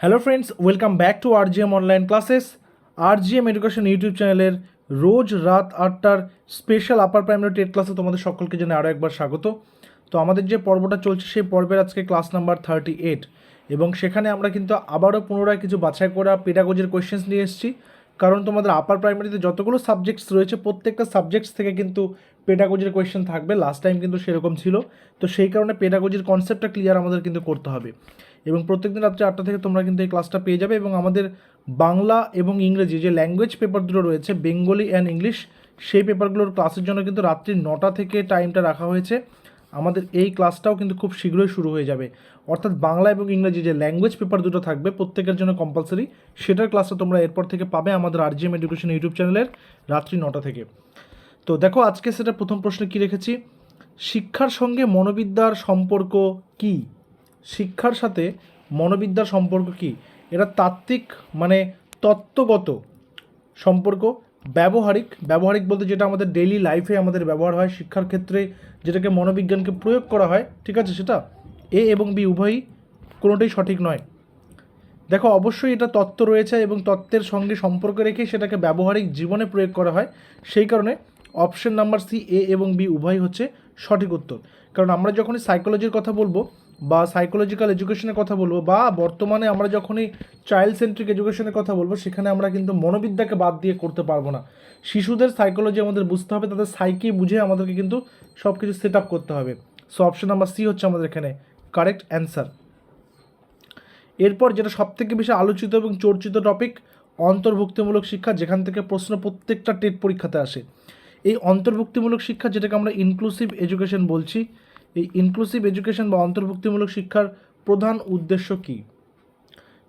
Hello friends welcome back to R GM online classes R GM education YouTube চ্যানেলের রোজ রাত আটটার special upper primary TET ক্লাসে তোমাদের সকলকে জানাই আরও একবার স্বাগত। তো আমাদের যে পর্বটা চলছে, সেই পর্বের আজকে ক্লাস নাম্বার থার্টি এইট এবং সেখানে আমরা কিন্তু আবারও পুনরায় কিছু বাছাই করা পেডাগোজির কোয়েশ্চেন্স নিয়ে এসেছি। কারণ তোমাদের আপার প্রাইমারিতে যতগুলো সাবজেক্টস রয়েছে, প্রত্যেকটা সাবজেক্টস থেকে কিন্তু পেডাগোজির কোয়েশ্চেন থাকবে। লাস্ট টাইম কিন্তু সেরকম ছিল। তো সেই কারণে পেডাগোজির কনসেপ্টটা ক্লিয়ার আমাদের কিন্তু করতে হবে। এবং প্রত্যেকদিন রাত্রে আটটা থেকে তোমরা কিন্তু এই ক্লাসটা পেয়ে যাবে এবং আমাদের বাংলা এবং ইংরেজি যে ল্যাঙ্গুয়েজ পেপার দুটো রয়েছে বেঙ্গলি অ্যান্ড ইংলিশ সেই পেপারগুলোর ক্লাসের জন্য কিন্তু রাত্রি নটা থেকে টাইমটা রাখা হয়েছে। আমাদের এই ক্লাসটাও কিন্তু খুব শীঘ্রই শুরু হয়ে যাবে। অর্থাৎ বাংলা এবং ইংরেজি যে ল্যাঙ্গুয়েজ পেপার দুটো থাকবে, প্রত্যেকের জন্য কম্পালসারি সেটার ক্লাসটা তোমরা এরপর থেকে পাবে আমাদের আর আরজিএম এডুকেশন ইউটিউব চ্যানেলের রাত্রি নটা থেকে। তো দেখো, আজকে সেটা প্রথম প্রশ্নে কী রেখেছি? শিক্ষার সঙ্গে মনোবিদ্যার সম্পর্ক কী? শিক্ষার সাথে মনোবিদ্যার সম্পর্ক কী? এটা তাত্ত্বিক মানে তত্ত্বগত সম্পর্ক। ব্যবহারিক ব্যবহারিক বলতে যেটা আমাদের ডেইলি লাইফে আমাদের ব্যবহার হয়, শিক্ষার ক্ষেত্রে যেটাকে মনোবিজ্ঞানকে প্রয়োগ করা হয়, ঠিক আছে সেটা? এ এবং বি উভয়ই কোনোটাই সঠিক নয়। দেখো, অবশ্যই এটা তত্ত্ব রয়েছে এবং তত্ত্বের সঙ্গে সম্পর্ক রেখে সেটাকে ব্যবহারিক জীবনে প্রয়োগ করা হয়। সেই কারণে অপশন নাম্বার সি এ এবং বি উভয়ই হচ্ছে সঠিক উত্তর। কারণ আমরা যখনই সাইকোলজির কথা বলব বা সাইকোলজিক্যাল এডুকেশনের কথা বলব, বা বর্তমানে আমরা যখনই চাইল্ড সেন্ট্রিক এডুকেশনের কথা বলব, সেখানে আমরা কিন্তু মনোবিদ্যাকে বাদ দিয়ে করতে পারব না। শিশুদের সাইকোলজি আমাদের বুঝতে হবে, তাদের সাইকি বুঝে আমাদেরকে কিন্তু সব কিছু সেট আপ করতে হবে। সো অপশন নাম্বার সি হচ্ছে আমাদের এখানে কারেক্ট অ্যান্সার এরপর যেটা সবথেকে বেশি আলোচিত এবং চর্চিত টপিক অন্তর্ভুক্তিমূলক শিক্ষা, যেখান থেকে প্রশ্ন প্রত্যেকটা টেট পরীক্ষাতে আসে। এই অন্তর্ভুক্তিমূলক শিক্ষা, যেটাকে আমরা ইনক্লুসিভ এডুকেশন বলছি এই ইনক্লুসিভ এডুকেশন বা অন্তর্ভুক্তিমূলক শিক্ষার প্রধান উদ্দেশ্য কী?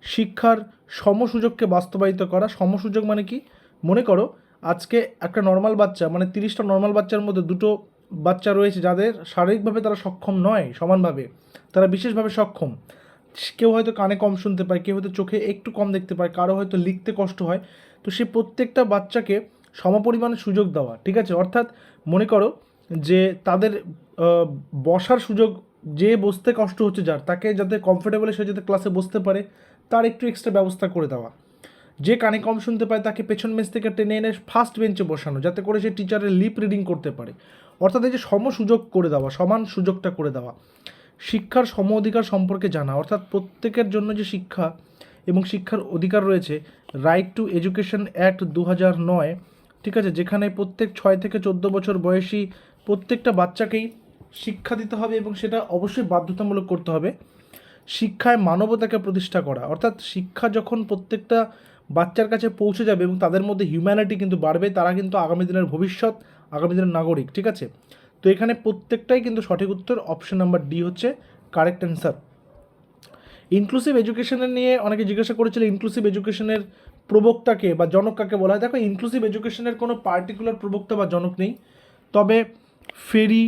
শিক্ষার সমসুযোগকে বাস্তবায়িত করা। সমসুযোগ মানে কি? মনে করো, আজকে একটা নর্মাল বাচ্চা মানে তিরিশটা নর্মাল বাচ্চার মধ্যে দুটো বাচ্চা রয়েছে যাদের শারীরিকভাবে তারা সক্ষম নয়, সমানভাবে। তারা বিশেষভাবে সক্ষম। কেউ হয়তো কানে কম শুনতে পায়, কেউ হয়তো চোখে একটু কম দেখতে পায়, কারও হয়তো লিখতে কষ্ট হয়। তো সে প্রত্যেকটা বাচ্চাকে সমপরিমাণে সুযোগ দেওয়া, ঠিক আছে? অর্থাৎ মনে করো যে তাদের বসার সুযোগ যে বসতে কষ্ট হচ্ছে যার, তাকে যাতে কমফোর্টেবলে সে যাতে ক্লাসে বসতে পারে, তার একটু এক্সট্রা ব্যবস্থা করে দেওয়া। যে কানে কম শুনতে পায়, তাকে পেছন বেঞ্চ থেকে টেনে এনে ফার্স্ট বেঞ্চে বসানো, যাতে করে সে টিচারের লিপ রিডিং করতে পারে। অর্থাৎ এই যে সম সুযোগ করে দেওয়া, সমান সুযোগটা করে দেওয়া, শিক্ষার সম অধিকার সম্পর্কে জানা, অর্থাৎ প্রত্যেকের জন্য যে শিক্ষা এবং শিক্ষার অধিকার রয়েছে রাইট টু এডুকেশন অ্যাক্ট দু নয়, ঠিক আছে? যেখানে প্রত্যেক ছয় থেকে চোদ্দ বছর বয়সী প্রত্যেকটা বাচ্চাকেই শিক্ষা দিতে হবে এবং সেটা অবশ্যই বাধ্যতামূলক করতে হবে। শিক্ষায় মানবতাকে প্রতিষ্ঠা করা, অর্থাৎ শিক্ষা যখন প্রত্যেকটা বাচ্চার কাছে পৌঁছে যাবে এবং তাদের মধ্যে হিউম্যানিটি কিন্তু বাড়বে, তারা কিন্তু আগামী দিনের ভবিষ্যৎ, আগামী দিনের নাগরিক, ঠিক আছে? তো এখানে প্রত্যেকটাই কিন্তু সঠিক উত্তর অপশন নাম্বার ডি হচ্ছে কারেক্ট অ্যান্সার ইনক্লুসিভ এডুকেশনের নিয়ে অনেকে জিজ্ঞাসা করেছিল ইনক্লুসিভ এডুকেশনের প্রবক্তাকে বা জনক কাকে বলা হয়? দেখো ইনক্লুসিভ এডুকেশনের কোনো পার্টিকুলার প্রবক্তা বা জনক নেই। তবে ফেরি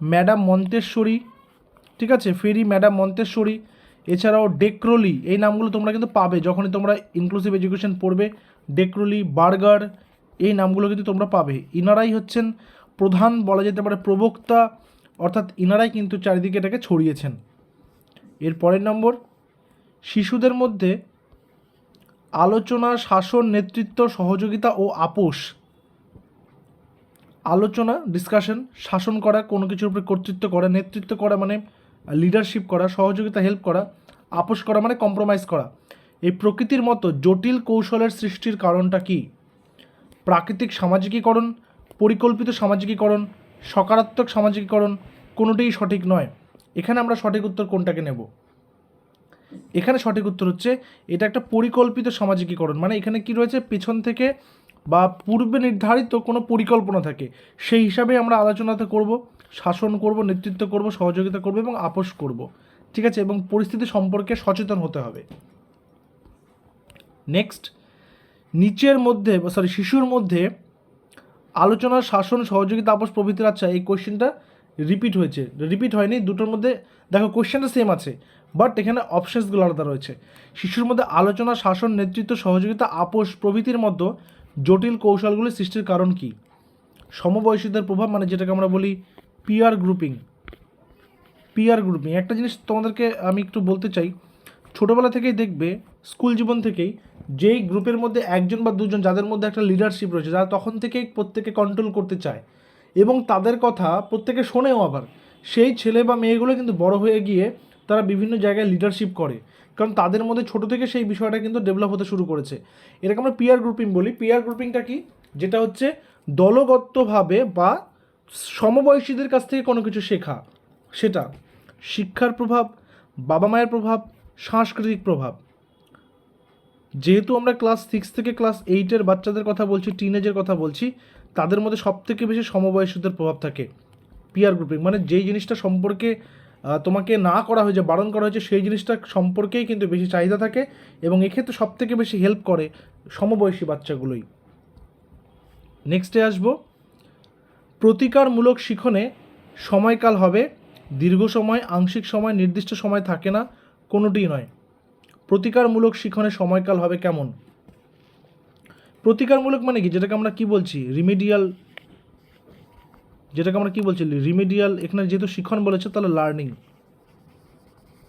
ম্যাডাম মন্তেশ্বরী, ঠিক আছে? ফেরি ম্যাডাম মন্তেশ্বরী, এছাড়াও ডেক্রোলি, এই নামগুলো তোমরা কিন্তু পাবে যখনই তোমরা ইনক্লুসিভ এডুকেশন পড়বে। ডেক্রোলি, বার্গার, এই নামগুলো কিন্তু তোমরা পাবে। ইনারাই হচ্ছেন প্রধান বলা যেতে পারে প্রবক্তা, অর্থাৎ ইনারাই কিন্তু চারিদিকে এটাকে ছড়িয়েছেন। এর পরের নম্বর, শিশুদের মধ্যে আলোচনা, শাসন, নেতৃত্ব, সহযোগিতা ও আপোষ। আলোচনা ডিসকাশন শাসন করা, কোনো কিছুর উপরে কর্তৃত্ব করা, নেতৃত্ব করা মানে লিডারশিপ করা, সহযোগিতা হেল্প করা, আপোষ করা মানে কম্প্রোমাইজ করা। এই প্রকৃতির মতো জটিল কৌশলের সৃষ্টির কারণটা কি? প্রাকৃতিক সামাজিকীকরণ, পরিকল্পিত সামাজিকীকরণ, সকারাত্মক সামাজিকীকরণ, কোনোটাই সঠিক নয়। এখানে আমরা সঠিক উত্তর কোনটাকে নেব? এখানে সঠিক উত্তর হচ্ছে, এটা একটা পরিকল্পিত সামাজিকীকরণ। মানে এখানে কি রয়েছে? পেছন থেকে বা পূর্বে নির্ধারিত কোনো পরিকল্পনা থাকে, সেই হিসাবে আমরা আলোচনাতে করব, শাসন করব, নেতৃত্ব করব, সহযোগিতা করব এবং আপোষ করব। ঠিক আছে? এবং পরিস্থিতি সম্পর্কে সচেতন হতে হবে। নেক্সট নিচের মধ্যে সরি শিশুর মধ্যে আলোচনা, শাসন, সহযোগিতা, আপোষ প্রভৃতির আচ্ছা এই কোয়েশ্চেনটা রিপিট হয়েছে। রিপিট হয়নি, দুটোর মধ্যে, দেখো কোয়েশ্চেনটা সেম আছে বাট এখানে অপশনসগুলো আলাদা রয়েছে। শিশুর মধ্যে আলোচনা, শাসন, নেতৃত্ব, সহযোগিতা, আপোষ প্রভৃতির মধ্যে জটিল কৌশলগুলি সৃষ্টির কারণ কি? সমবয়সীদের প্রভাব মানে যেটাকে আমরা বলি পিয়ার গ্রুপিং পিয়ার গ্রুপিং একটা জিনিস তোমাদেরকে আমি একটু বলতে চাই, ছোটোবেলা থেকেই দেখবে, স্কুল জীবন থেকেই যেই গ্রুপের মধ্যে একজন বা দুজন, যাদের মধ্যে একটা লিডারশিপ রয়েছে, যারা তখন থেকেই প্রত্যেকে কন্ট্রোল করতে চায় এবং তাদের কথা প্রত্যেকে শোনেও আবার, সেই ছেলে বা মেয়েগুলো কিন্তু বড় হয়ে গিয়ে তারা বিভিন্ন জায়গায় লিডারশিপ করে। কারণ তাদের মধ্যে ছোট থেকে সেই বিষয়টা কিন্তু ডেভেলপ হতে শুরু করেছে। এটাকে আমরা পিয়ার গ্রুপিং বলি। পিয়ার গ্রুপিংটা কি? যেটা হচ্ছে দলগতভাবে বা সমবয়সীদের কাছ থেকে কোনো কিছু শেখা। সেটা শিক্ষার প্রভাব, বাবা মায়ের প্রভাব, সাংস্কৃতিক প্রভাব। যেহেতু আমরা ক্লাস সিক্স থেকে ক্লাস এইটের বাচ্চাদের কথা বলছি টিনেজের কথা বলছি, তাদের মধ্যে সবথেকে বেশি সমবয়সীদের প্রভাব থাকে। পিয়ার গ্রুপিং মানে যেই জিনিসটা সম্পর্কে তোমাকে না করা হয়েছে, বারণ করা হয়েছে, সেই জিনিসটা সম্পর্কেই কিন্তু বেশি চাহিদা থাকে এবং এক্ষেত্রে সবথেকে বেশি হেল্প করে সমবয়সী বাচ্চাগুলোই। নেক্সটে আসব। প্রতিকারমূলক শিখনে সময়কাল হবে, দীর্ঘ সময়, আংশিক সময়, নির্দিষ্ট সময় থাকে না, কোনোটিই নয়। প্রতিকারমূলক শিখনে সময়কাল হবে কেমন? প্রতিকারমূলক মানে কি? যেটাকে আমরা কি বলছি? রিমিডিয়াল যেটাকে আমরা কি বলছি রিমিডিয়াল এখানে যেহেতু শিখন বলেছে, তাহলে লার্নিং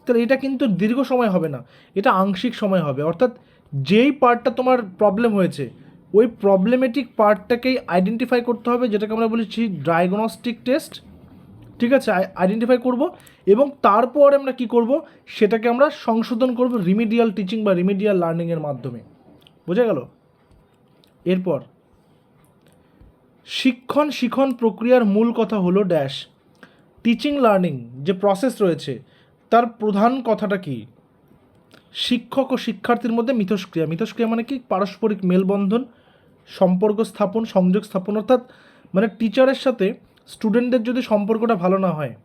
তাহলে এটা কিন্তু দীর্ঘ সময় হবে না, এটা আংশিক সময় হবে। অর্থাৎ যেই পার্টটা তোমার প্রবলেম হয়েছে, ওই প্রবলেমেটিক পার্টটাকেই আইডেন্টিফাই করতে হবে, যেটাকে আমরা বলেছি ডায়াগনস্টিক টেস্ট ঠিক আছে? আইডেন্টিফাই করব এবং তারপর আমরা কি করব, সেটাকে আমরা সংশোধন করব রিমিডিয়াল টিচিং বা রিমিডিয়াল লার্নিংয়ের মাধ্যমে। বোঝা গেল? এরপর শিক্ষণ শিখন প্রক্রিয়ার মূল কথা হলো ড্যাশ টিচিং লার্নিং যে প্রসেস রয়েছে, তার প্রধান কথাটা কি? শিক্ষক ও শিক্ষার্থীর মধ্যে মিথস্ক্রিয়া। মিথস্ক্রিয়া মানে কি? পারস্পরিক মেলবন্ধন, সম্পর্ক স্থাপন, সংযোগ স্থাপন। অর্থাৎ মানে টিচারের সাথে স্টুডেন্টদের যদি সম্পর্কটা ভালো না হয়,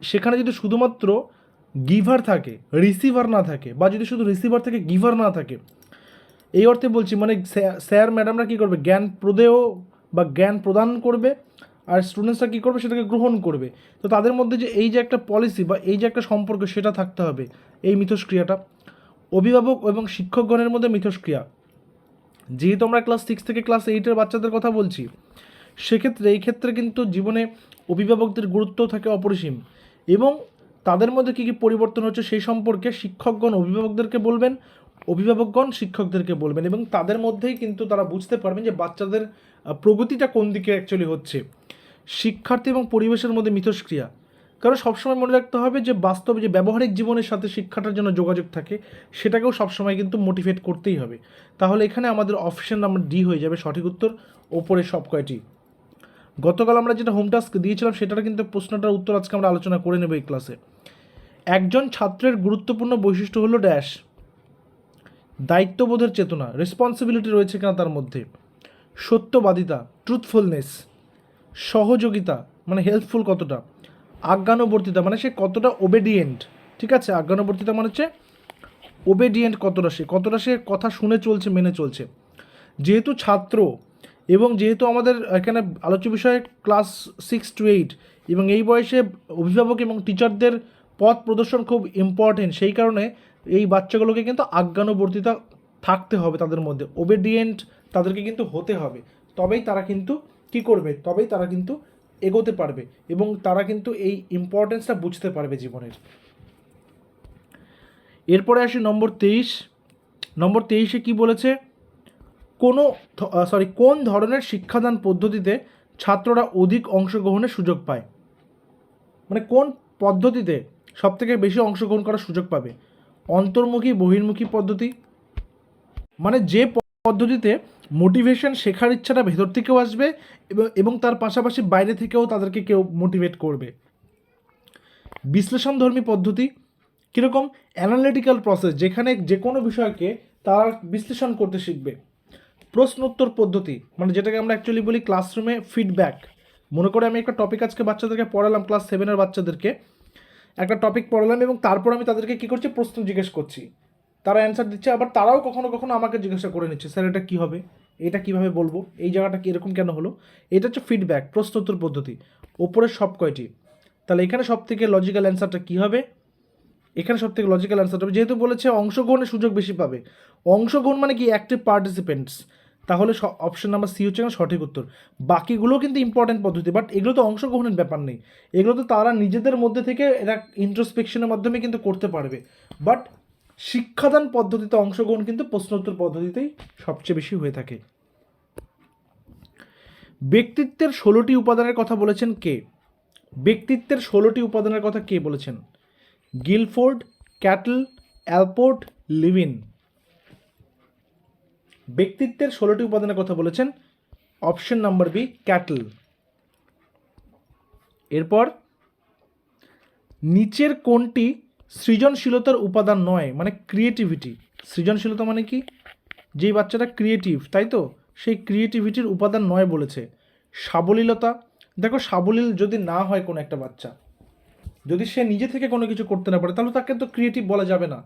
সেখানে যদি শুধুমাত্র গিভার থাকে রিসিভার না থাকে, বা যদি শুধু রিসিভার থেকে গিভার না থাকে, এই অর্থে বলছি মানে স্যার- ম্যাডামরা কী করবে? জ্ঞান প্রদেয় বা জ্ঞান প্রদান করবে, আর স্টুডেন্টসরা কী করবে? সেটাকে গ্রহণ করবে। তো তাদের মধ্যে যে এই যে একটা পলিসি বা এই যে একটা সম্পর্ক, সেটা থাকতে হবে এই মিথস্ক্রিয়াটা। অভিভাবক এবং শিক্ষকগণের মধ্যে মিথস্ক্রিয়া। যেহেতু আমরা ক্লাস সিক্স থেকে ক্লাস এইটের বাচ্চাদের কথা বলছি, সেক্ষেত্রে, এই ক্ষেত্রে কিন্তু জীবনে অভিভাবকদের গুরুত্ব থাকে অপরিসীম। এবং তাদের মধ্যে কী কী পরিবর্তন হচ্ছে সেই সম্পর্কে শিক্ষকগণ, অভিভাবকদেরকে বলবেন অভিভাবকগণ শিক্ষকদেরকে বলবেন এবং তাদের মধ্যেই কিন্তু তারা বুঝতে পারবেন যে বাচ্চাদের প্রগতিটা কোন দিকে অ্যাকচুয়ালি হচ্ছে। শিক্ষার্থী এবং পরিবেশের মধ্যে মিথস্ক্রিয়া। কারণ সবসময় মনে রাখতে হবে যে বাস্তব যে ব্যবহারিক জীবনের সাথে শিক্ষাটার জন্য যোগাযোগ থাকে, সেটাকেও সবসময় কিন্তু মোটিভেট করতেই হবে। তাহলে এখানে আমাদের অপশন নাম্বার ডি হয়ে যাবে, সঠিক উত্তর। ওপরে সব কয়টি? গতকাল আমরা যেটা হোম টাস্ক দিয়েছিলাম, সেটার কিন্তু প্রশ্নটার উত্তর আজকে আমরা আলোচনা করে নেব এই ক্লাসে একজন ছাত্রের গুরুত্বপূর্ণ বৈশিষ্ট্য হলো ড্যাশ দায়িত্ববোধের চেতনা রেসপন্সিবিলিটি রয়েছে কিনা তার মধ্যে? সত্যবাদিতা ট্রুথফুলনেস সহযোগিতা মানে হেল্পফুল কতটা? আজ্ঞানুবর্তিতা মানে সে কতটা ওবেডিয়েন্ট ঠিক আছে? আজ্ঞানুবর্তিতা মানে হচ্ছে ওবেডিয়েন্ট কতটা সে কতটা সে কথা শুনে চলছে, মেনে চলছে। যেহেতু ছাত্র এবং যেহেতু আমাদের এখানে আলোচ্য বিষয়ে ক্লাস সিক্স টু এইট এবং এই বয়সে অভিভাবক এবং টিচারদের পথ প্রদর্শন খুব ইম্পর্টেন্ট সেই কারণে এই বাচ্চাগুলোকে কিন্তু আজ্ঞানুবর্তিতা থাকতে হবে তাদের মধ্যে। ওবেডিয়েন্ট তাদেরকে কিন্তু হতে হবে। তবেই তারা কিন্তু কি করবে? তবেই তারা কিন্তু এগোতে পারবে এবং তারা কিন্তু এই ইম্পর্টেন্সটা বুঝতে পারবে জীবনের। এরপরে আসি নম্বর তেইশ। নম্বর তেইশে কি বলেছে? কোনো সরি কোন ধরনের শিক্ষাদান পদ্ধতিতে ছাত্ররা অধিক অংশগ্রহণের সুযোগ পায়? মানে কোন পদ্ধতিতে সবথেকে বেশি অংশগ্রহণ করার সুযোগ পাবে? অন্তর্মুখী, বহির্মুখী পদ্ধতি? মানে যে পদ্ধতিতে মোটিভেশন শেখার ইচ্ছাটা ভেতর থেকেও আসবে এবং তার পাশাপাশি বাইরে থেকেও তাদেরকে কেউ মোটিভেট করবে। বিশ্লেষণধর্মী পদ্ধতি, কীরকম? অ্যানালিটিক্যাল প্রসেস যেখানে যে কোনো বিষয়কে তারা বিশ্লেষণ করতে শিখবে। প্রশ্নোত্তর পদ্ধতি মানে যেটাকে আমরা অ্যাকচুয়ালি বলি ক্লাসরুমে ফিডব্যাক মনে করে আমি একটা টপিক আজকে বাচ্চাদেরকে পড়ালাম ক্লাস সেভেনের বাচ্চাদেরকে। একটা টপিক পড়ালাম এবং তারপর আমি তাদেরকে কী করছি? প্রশ্ন জিজ্ঞেস করছি। তারা অ্যান্সার দিচ্ছে, আবার তারাও কখনো কখনো আমাকে জিজ্ঞাসা করে নিচ্ছে, স্যার, এটা কী হবে? এটা কীভাবে বলব? এই জায়গাটা এরকম কেন হলো? এটা হচ্ছে ফিডব্যাক প্রশ্নোত্তর পদ্ধতি। ওপরের সব কয়টি? তাহলে এখানে সব থেকে লজিক্যাল অ্যান্সারটা কী হবে? এখানে সব থেকে লজিক্যাল অ্যান্সারটা হবে। যেহেতু বলেছে অংশগ্রহণের সুযোগ বেশি পাবে। অংশগ্রহণ মানে কি? অ্যাক্টিভ পার্টিসিপেন্টস তাহলে অপশন নাম্বার সি হচ্ছে সঠিক উত্তর। বাকিগুলো কিন্তু ইম্পর্টেন্ট পদ্ধতি বাট এগুলো তো অংশগ্রহণের ব্যাপার নেই। এগুলো তো তারা নিজেদের মধ্যে থেকে এরা ইন্ট্রোস্পেকশনের মাধ্যমে কিন্তু করতে পারবে। বাট শিক্ষাদান পদ্ধতিতে অংশগ্রহণ কিন্তু প্রশ্নোত্তর পদ্ধতিতেই সবচেয়ে বেশি হয়ে থাকে। ব্যক্তিত্বের ষোলোটি উপাদানের কথা বলেছেন কে? ব্যক্তিত্বের ষোলোটি উপাদানের কথা কে বলেছেন? Guilford, Cattell, Allport, Lewin. ব্যক্তিত্বের ষোলোটি উপাদানের কথা বলেছেন। Option number B, Cattell. এরপর, নিচের কোনটি সৃজনশীলতার উপাদান নয় মানে ক্রিয়েটিভিটি সৃজনশীলতা মানে কি? যেই বাচ্চাটা ক্রিয়েটিভ তাই তো? সেই ক্রিয়েটিভিটির উপাদান নয় বলেছে। সাবলীলতা। দেখো, সাবলীল যদি না হয় কোনো একটা বাচ্চা, যদি সে নিজে থেকে কোনো কিছু করতে না পারে, তাহলে তাকে তো ক্রিয়েটিভ বলা যাবে না।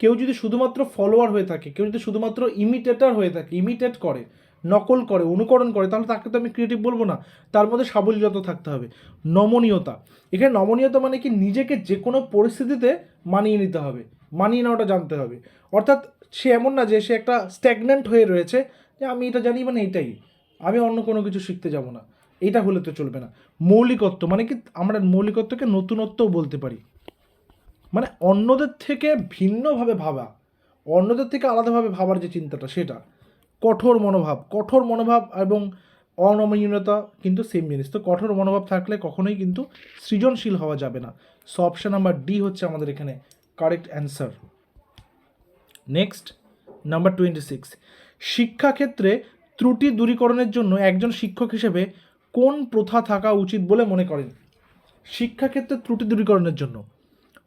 কেউ যদি শুধুমাত্র ফলোয়ার হয়ে থাকে, কেউ যদি শুধুমাত্র ইমিটেটার হয়ে থাকে ইমিটেট করে, নকল করে, অনুকরণ করে, তাহলে তাকে তো আমি ক্রিয়েটিভ বলব না। তার মধ্যে সাবলীলতা থাকতে হবে। নমনীয়তা। এখানে নমনীয়তা মানে কি? নিজেকে যে কোনো পরিস্থিতিতে মানিয়ে নিতে হবে, মানিয়ে নেওয়াটা জানতে হবে। অর্থাৎ সে এমন না যে সে একটা স্ট্যাগনেন্ট হয়ে রয়েছে, যে আমি এটা জানি মানে এটাই। আমি অন্য কোনো কিছু শিখতে যাব না। এটা হলে তো চলবে না। মৌলিকত্ব মানে কি? আমরা মৌলিকত্বকে নতুনত্বও বলতে পারি। মানে অন্যদের থেকে ভিন্নভাবে ভাবা, অন্যদের থেকে আলাদাভাবে ভাবার যে চিন্তাটা সেটা, কঠোর মনোভাব কঠোর মনোভাব এবং অনমনীয়তা কিন্তু সেম জিনিস। তো কঠোর মনোভাব থাকলে কখনোই কিন্তু সৃজনশীল হওয়া যাবে না। সো অপশান নাম্বার ডি হচ্ছে আমাদের এখানে correct answer next number twenty six শিক্ষাক্ষেত্রে ত্রুটি দূরীকরণের জন্য একজন শিক্ষক হিসেবে কোন প্রথা থাকা উচিত বলে মনে করেন? শিক্ষাক্ষেত্রে ত্রুটি দূরীকরণের জন্য।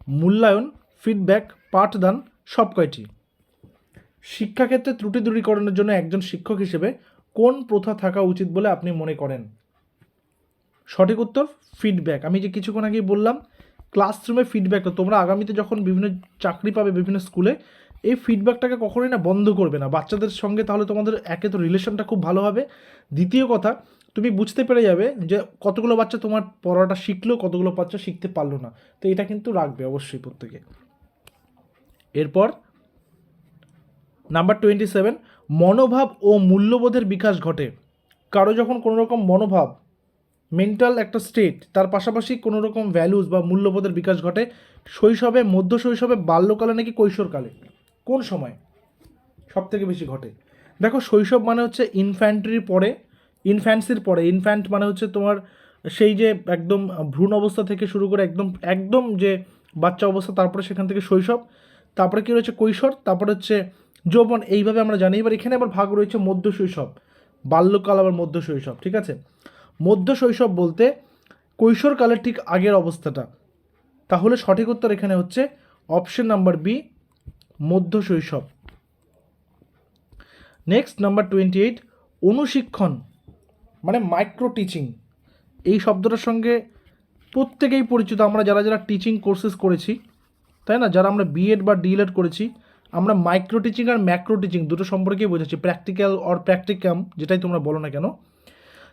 মূল্যায়ন ফিডব্যাক পাঠদান, সব কয়টি? শিক্ষাক্ষেত্রে ত্রুটি দূরীকরণের জন্য একজন শিক্ষক হিসেবে কোন প্রথা থাকা উচিত বলে আপনি মনে করেন? সঠিক উত্তর ফিডব্যাক আমি যে কিছুক্ষণ আগেই বললাম ক্লাসরুমে ফিডব্যাক তোমরা আগামীতে যখন বিভিন্ন চাকরি পাবে বিভিন্ন স্কুলে, এই ফিডব্যাকটাকে কখনোই না বন্ধ করবে না। বাচ্চাদের সঙ্গে তাহলে তোমাদের একে তো রিলেশনটা খুব ভালো হবে। দ্বিতীয় কথা তুমি বুঝতে পেরে যাবে যে কতগুলো বাচ্চা তোমার পড়াটা শিখলো, কতগুলো বাচ্চা শিখতে পারল না। তো এটা কিন্তু রাখবে অবশ্যই প্রত্যেকে। এরপর নাম্বার টোয়েন্টি সেভেন মনোভাব ও মূল্যবোধের বিকাশ ঘটে। কারও যখন কোনো রকম মনোভাব মেন্টাল একটা স্টেট তার পাশাপাশি কোনো রকম ভ্যালুস বা মূল্যবোধের বিকাশ ঘটে, শৈশবে, মধ্য শৈশবে, বাল্যকালে নাকি কৈশোরকালে? কোন সময়? সব থেকে বেশি ঘটে। দেখো, শৈশব মানে হচ্ছে ইনফ্যান্ট্রির পরে ইনফ্যান্সির পরে, ইনফ্যান্ট মানে হচ্ছে তোমার সেই যে একদম ভ্রূণ অবস্থা থেকে শুরু করে একদম একদম যে বাচ্চা অবস্থা, তারপরে সেখান থেকে শৈশব, তারপরে কী রয়েছে কৈশোর, তারপরে হচ্ছে যৌবন, এইভাবে আমরা জানি। এবার এখানে আবার ভাগ রয়েছে মধ্য শৈশব, বাল্যকাল আবার মধ্য শৈশব, ঠিক আছে? মধ্য শৈশব বলতে কৈশোরকালের ঠিক আগের অবস্থাটা। তাহলে সঠিক উত্তর এখানে হচ্ছে অপশন নাম্বার বি, মধ্য শৈশব। নেক্সট, নাম্বার টোয়েন্টি এইট, অনুশিক্ষণ। মানে মাইক্রো টিচিং এই শব্দটার সঙ্গে প্রত্যেকেই পরিচিত। আমরা যারা যারা টিচিং কোর্সেস করেছি, তাই না? যারা আমরা বিএড বা ডিএলএড করেছি, আমরা মাইক্রো টিচিং আর ম্যাক্রো টিচিং দুটো সম্পর্কেই বোঝাচ্ছি। প্র্যাকটিক্যাল অর প্র্যাকটিকাম যেটাই তোমরা বলো না কেন।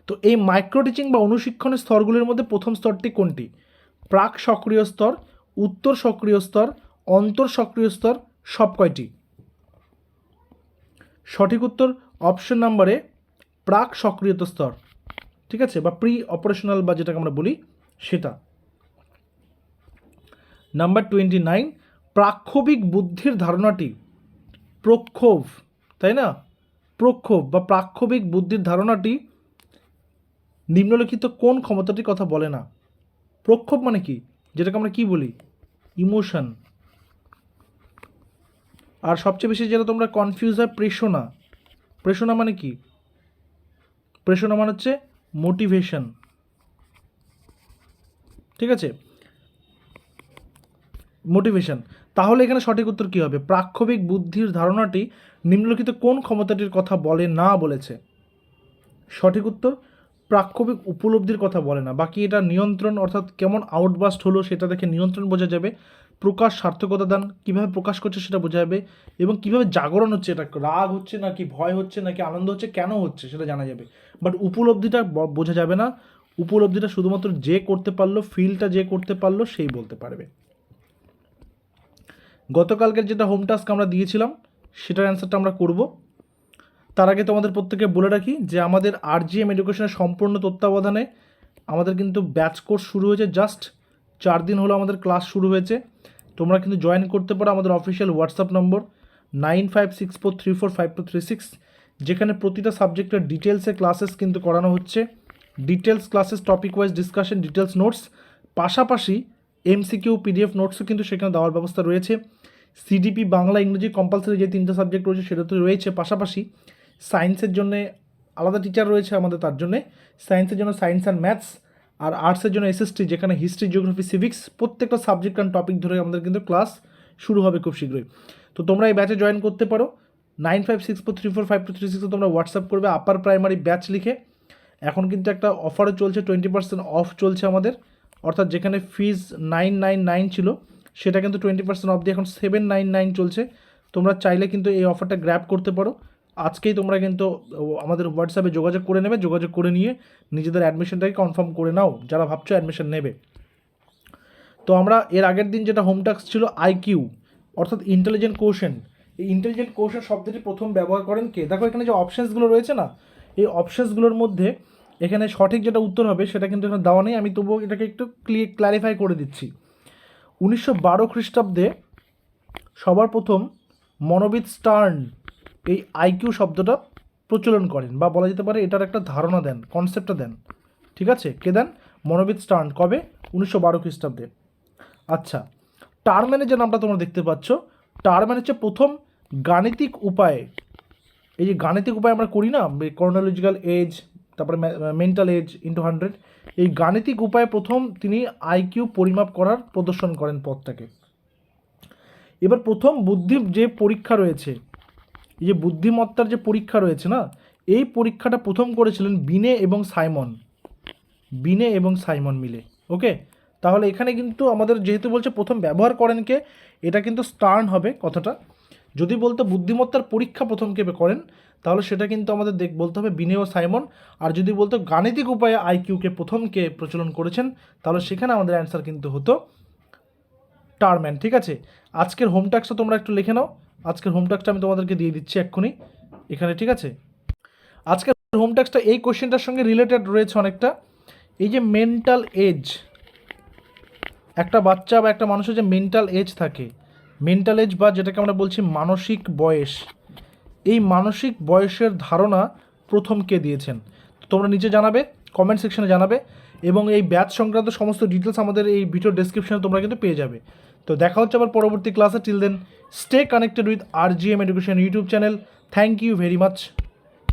তো এই মাইক্রো টিচিং বা অনুশিক্ষণের স্তরগুলির মধ্যে প্রথম স্তরটি কোনটি? প্রাক সক্রিয় স্তর, উত্তর সক্রিয় স্তর, অন্তর সক্রিয় স্তর সব কয়টি সঠিক উত্তর অপশন নাম্বারে প্রাক সক্রিয়তা স্তর, ঠিক আছে? বা প্রি অপারেশনাল বা যেটাকে আমরা বলি, সেটা। নাম্বার টোয়েন্টি নাইন প্রাক্ষোভিক বুদ্ধির ধারণাটি প্রক্ষোভ, তাই না? প্রক্ষোভ বা প্রাক্ষোভিক বুদ্ধির ধারণাটি নিম্নলিখিত কোন ক্ষমতাটির কথা বলে না। প্রক্ষোভ মানে কি? যেটাকে আমরা কি বলি? ইমোশন। আর সবচেয়ে বেশি যেটা তোমরা কনফিউজ হয়, প্রেষণা। প্রেষণা মানে কি? প্রেষণা মানে হচ্ছে মোটিভেশন ঠিক আছে? মোটিভেশন তাহলে এখানে সঠিক উত্তর কী হবে? প্রাক্ষবিক বুদ্ধির ধারণাটি নিম্নলিখিত কোন ক্ষমতাটির কথা বলে না বলেছে? সঠিক উত্তর, প্রাক্ষবিক উপলব্ধির কথা বলে না। বাকি এটা নিয়ন্ত্রণ অর্থাৎ কেমন আউটবাস্ট হলো সেটা দেখে নিয়ন্ত্রণ বোঝা যাবে। প্রকাশ, সার্থকতা দান কীভাবে প্রকাশ করছে সেটা বোঝা যাবে এবং কীভাবে জাগরণ হচ্ছে, এটা রাগ হচ্ছে নাকি ভয় হচ্ছে নাকি আনন্দ হচ্ছে, কেন হচ্ছে সেটা জানা যাবে। বাট উপলব্ধিটা বোঝা যাবে না। উপলব্ধিটা শুধুমাত্র যে করতে পারল ফিলটা যে করতে পারল, সেই বলতে পারবে। গতকালকের যেটা হোম টাস্ক আমরা দিয়েছিলাম, সেটার অ্যান্সারটা আমরা করব। তার আগে তোমাদের প্রত্যেকে বলে রাখি যে আমাদের আর আরজিএম এডুকেশনের সম্পূর্ণ তত্ত্বাবধানে আমাদের কিন্তু ব্যাচ কোর্স শুরু হয়েছে জাস্ট চার দিন হলো আমাদের ক্লাস শুরু হয়েছে। তোমরা কিন্তু জয়েন করতে পারো আমাদের official WhatsApp number nine five six four three four five two three six যেখানে প্রতিটা সাবজেক্টের ডিটেলসে ক্লাসেস কিন্তু করানো হচ্ছে। Details classes topic wise discussion details notes পাশাপাশি এমসিকিউ পিডিএফ নোটসও কিন্তু সেখানে দেওয়ার ব্যবস্থা রয়েছে। সিডিপি বাংলা, ইংরেজি কম্পালসারি যে তিনটা সাবজেক্ট রয়েছে সেটা তো রয়েছে। পাশাপাশি সায়েন্সের জন্যে আলাদা টিচার রয়েছে আমাদের, তার জন্যে সায়েন্সের জন্য সায়েন্স অ্যান্ড ম্যাথস আর আর্টসের জন্য এসএসটি যেখানে হিস্ট্রি জিওগ্রাফি সিভিক্স প্রত্যেকটা সাবজেক্ট অ্যান্ড টপিক ধরে আমাদের কিন্তু ক্লাস শুরু হবে খুব শীঘ্রই। তো তোমরা এই ব্যাচে জয়েন করতে পারো। Nine five six four three four five two three সিক্সে তোমরা হোয়াটসঅ্যাপ করবে আপার প্রাইমারি ব্যাচ লিখে। এখন কিন্তু একটা অফারও চলছে টোয়েন্টি পার্সেন্ট অফ চলছে আমাদের। অর্থাৎ যেখানে ফিজ নাইন নাইন নাইন ছিল, সেটা কিন্তু টোয়েন্টি পার্সেন্ট অফ দিয়ে এখন সেভেন নাইন নাইন চলছে। তোমরা চাইলে কিন্তু এই অফারটা গ্র্যাব করতে পারো। আজকেই তোমরা কিন্তু আমাদের হোয়াটসঅ্যাপে যোগাযোগ করে নেবে, যোগাযোগ করে নিয়ে নিজেদের অ্যাডমিশনটাকে কনফার্ম করে নাও, যারা ভাবছ অ্যাডমিশন নেবে। তো আমরা এর আগের দিন যেটা হোম টাস্ক ছিল আইকিউ অর্থাৎ ইন্টেলিজেন্ট কোশ্চেন এই ইন্টেলিজেন্ট কোশ্চেন শব্দটি প্রথম ব্যবহার করেন কে? দেখো এখানে যে অপশানসগুলো রয়েছে না, এই অপশানসগুলোর মধ্যে এখানে সঠিক যেটা উত্তর হবে সেটা কিন্তু এখানে দেওয়া নেই, আমি তবুও এটাকে একটু ক্লিয়ার ক্ল্যারিফাই করে দিচ্ছি। উনিশশো বারো খ্রিস্টাব্দে সবার প্রথম মনোবিদ স্টার্ন এই আইকিউ শব্দটা প্রচলন করেন বা বলা যেতে পারে এটার একটা ধারণা দেন কনসেপ্টটা দেন। ঠিক আছে? কে দেন? মনোবিদ স্টার্ন, কবে? উনিশশো বারো খ্রিস্টাব্দে। আচ্ছা টার্ম্যানের যে নামটা তোমরা দেখতে পাচ্ছ, টার্ম্যান হচ্ছে প্রথম গাণিতিক উপায়ে। এই যে গাণিতিক উপায় আমরা করি না ক্রোনোলজিক্যাল এজ তারপরে মেন্টাল এজ ইন্টু হান্ড্রেড এই গাণিতিক উপায়ে প্রথম তিনি আইকিউ পরিমাপ করার প্রদর্শন করেন পথটাকে এবার প্রথম বুদ্ধি যে পরীক্ষা রয়েছে এই যে বুদ্ধিমত্তার যে পরীক্ষা রয়েছে না, এই পরীক্ষাটা প্রথম করেছিলেন বিনে এবং সাইমন। বিনে এবং সাইমন মিলে, ওকে? তাহলে এখানে কিন্তু আমাদের যেহেতু বলছে প্রথম ব্যবহার করেন কে, এটা কিন্তু স্টার্ন হবে কথাটা। যদি বলতে বুদ্ধিমত্তার পরীক্ষা প্রথম কে করেন, তাহলে সেটা কিন্তু আমাদের দেখ, বলতে হবে বিনে ও সাইমন। আর যদি বলতো গাণিতিক উপায়ে আইকিউকে প্রথম কে প্রচলন করেছেন, তাহলে সেখানে আমাদের অ্যান্সার কিন্তু হতো টার্ম্যান, ঠিক আছে? আজকের হোম ট্যাক্সটা তোমরা একটু লিখে নাও। আজকের হোম আমি তোমাদেরকে দিয়ে দিচ্ছি এক্ষুনি। এখানে, ঠিক আছে? আজকের হোম ট্যাক্সটা এই কোশ্চেনটার সঙ্গে রিলেটেড রয়েছে অনেকটা। এই যে মেন্টাল এজ একটা বাচ্চা বা একটা মানুষের যে মেন্টাল এজ থাকে মেন্টাল এজ বা যেটাকে আমরা বলছি মানসিক বয়স, এই মানসিক বয়সের ধারণা প্রথম কে দিয়েছেন? তোমরা নিচে জানাবে কমেন্ট সেকশনে জানাবে, এবং এই ব্যাচ সংক্রান্ত সমস্ত ডিটেলস আমাদের এই ভিডিও ডেসক্রিপশনে তোমরা কিন্তু পেয়ে যাবে। তো দেখা হচ্ছে আবার পরবর্তী ক্লাসে till then stay connected with R G M education YouTube channel thank you very much